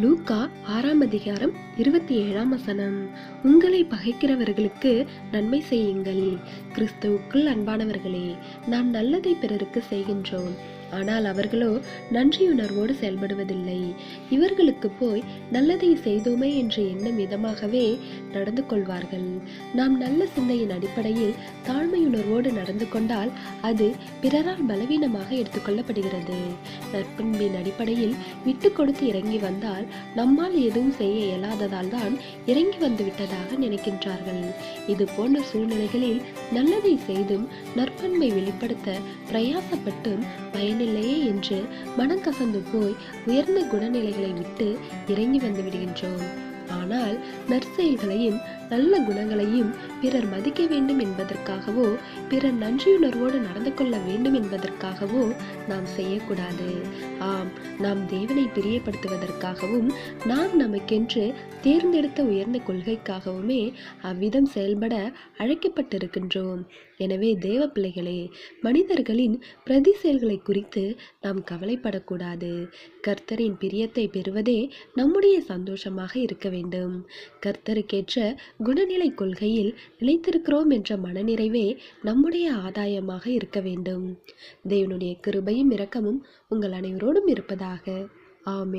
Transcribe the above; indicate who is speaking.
Speaker 1: லூக்கா ஆறாம் அதிகாரம் இருபத்தி ஏழாம் வசனம். உங்களை பகைக்கிறவர்களுக்கு நன்மை செய்யுங்கள். கிறிஸ்துவுக்குள் அன்பானவர்களே நாம் நல்லதை பிறருக்கு செய்கின்றோம். ஆனால் அவர்களோ நன்றியுணர்வோடு செயல்படுவதில்லை. இவர்களுக்கு போய் நல்லதை செய்தோமே என்ற எண்ணம் விதமாகவே நடந்து கொள்வார்கள். நாம் நல்ல சிந்தையின் அடிப்படையில் தாழ்மையுணர்வோடு நடந்து கொண்டால் அது பிறரால் பலவீனமாக எடுத்துக்கொள்ளப்படுகிறது நற்பண்பின் அடிப்படையில் விட்டு கொடுத்து இறங்கி வந்தால் நம்மால் எதுவும் செய்ய இயலாததால் தான் இறங்கி வந்து விட்டதாக நினைக்கின்றார்கள். இது போன்ற சூழ்நிலைகளில் நல்லதை செய்தும் நற்பண்பை வெளிப்படுத்த பிரயாசப்பட்டும் பயனில்லையே என்று மனம் கசந்து போய் உயர்ந்த குணநிலைகளை விட்டு இறங்கி வந்து விடுகின்றோம். ஆனால் நற்செயல்களையும் நல்ல குணங்களையும் பிறர் மதிக்க வேண்டும் என்பதற்காகவோ பிறர் நன்றியுணர்வோடு நடந்து கொள்ள வேண்டும் என்பதற்காகவோ நாம் செய்யக்கூடாது. ஆம் நாம் தேவனை பிரியப்படுத்துவதற்காகவும் நாம் நமக்கென்று தேர்ந்தெடுத்த உயர்ந்த கொள்கைக்காகவுமே அவ்விதம் செயல்பட அழைக்கப்பட்டிருக்கின்றோம். எனவே தேவ பிள்ளைகளே மனிதர்களின் பிரதி செயல்களை குறித்து நாம் கவலைப்படக்கூடாது. கர்த்தரின் பிரியத்தை பெறுவதே நம்முடைய சந்தோஷமாக இருக்க வேண்டும். வேண்டும். கர்த்தருக்கேற்ற குணநிலை கொள்கையில் நிலைத்திருக்கிறோம் என்ற மனநிறைவே நம்முடைய ஆதாயமாக இருக்க வேண்டும். தேவனுடைய கிருபையும் இரக்கமும் உங்கள் அனைவரோடும் இருப்பதாக. ஆமேன்.